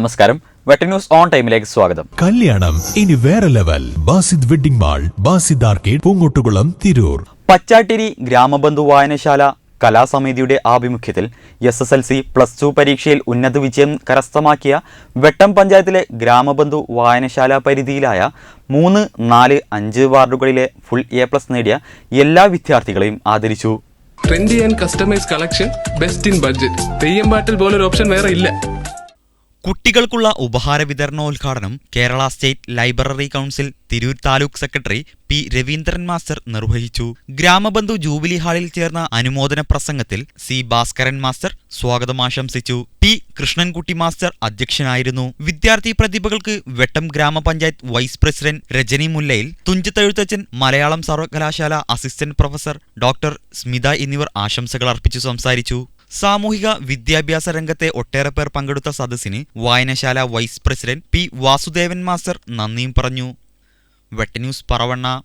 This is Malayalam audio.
നമസ്കാരം. വെട്ടന്യൂസ് ഓൺ ടൈമിലേക്ക് സ്വാഗതം. കല്യാണം ഇനി വേറെ level. Basid wedding mall Basid arcade Poongottukulam Tirur. Pachattiri Gramabandhu Vayanashala കലാസമിതിയുടെ ആഭിമുഖ്യത്തിൽ S S L C plus two പരീക്ഷയിൽ ഉന്നത വിജയം കരസ്ഥമാക്കിയ വെട്ടം പഞ്ചായത്തിലെ ഗ്രാമബന്ധു വായനശാല പരിധിയിലായ മൂന്ന് നാല് അഞ്ച് വാർഡുകളിലെ ഫുൾ എ പ്ലസ് നേടിയ എല്ലാ വിദ്യാർത്ഥികളെയും ആദരിച്ചു. Trendy and customise collection best in budget Theyyam പാട്ടിൽ പോലൊരു ഓപ്ഷൻ വേറെ ഇല്ല. കുട്ടികൾക്കുള്ള ഉപഹാര വിതരണോദ്ഘാടനം Kerala state library council Tirur taluk secretary P Raveendran master നിർവഹിച്ചു. ഗ്രാമബന്ധു ജൂബിലി ഹാളിൽ ചേർന്ന അനുമോദന പ്രസംഗത്തിൽ സി ഭാസ്കരൻ മാസ്റ്റർ സ്വാഗതമാശംസിച്ചു പി കൃഷ്ണൻകുട്ടി മാസ്റ്റർ അധ്യക്ഷനായിരുന്നു. വിദ്യാർത്ഥി പ്രതിഭകൾക്ക് വെട്ടം ഗ്രാമപഞ്ചായത്ത് വൈസ് പ്രസിഡന്റ് രജനി മുല്ലയിൽ തുഞ്ചത്തെഴുത്തച്ഛൻ മലയാളം സർവകലാശാല അസിസ്റ്റന്റ് പ്രൊഫസർ ഡോക്ടർ സ്മിത എന്നിവർ ആശംസകൾ അർപ്പിച്ചു സംസാരിച്ചു. സാമൂഹിക വിദ്യാഭ്യാസ രംഗത്തെ ഒട്ടേറെ പേർ പങ്കെടുത്ത സദസ്സിന് വായനശാല vice president P Vasudevan master നന്ദിയും പറഞ്ഞു. വെട്ടന്യൂസ് പറവണ്ണ.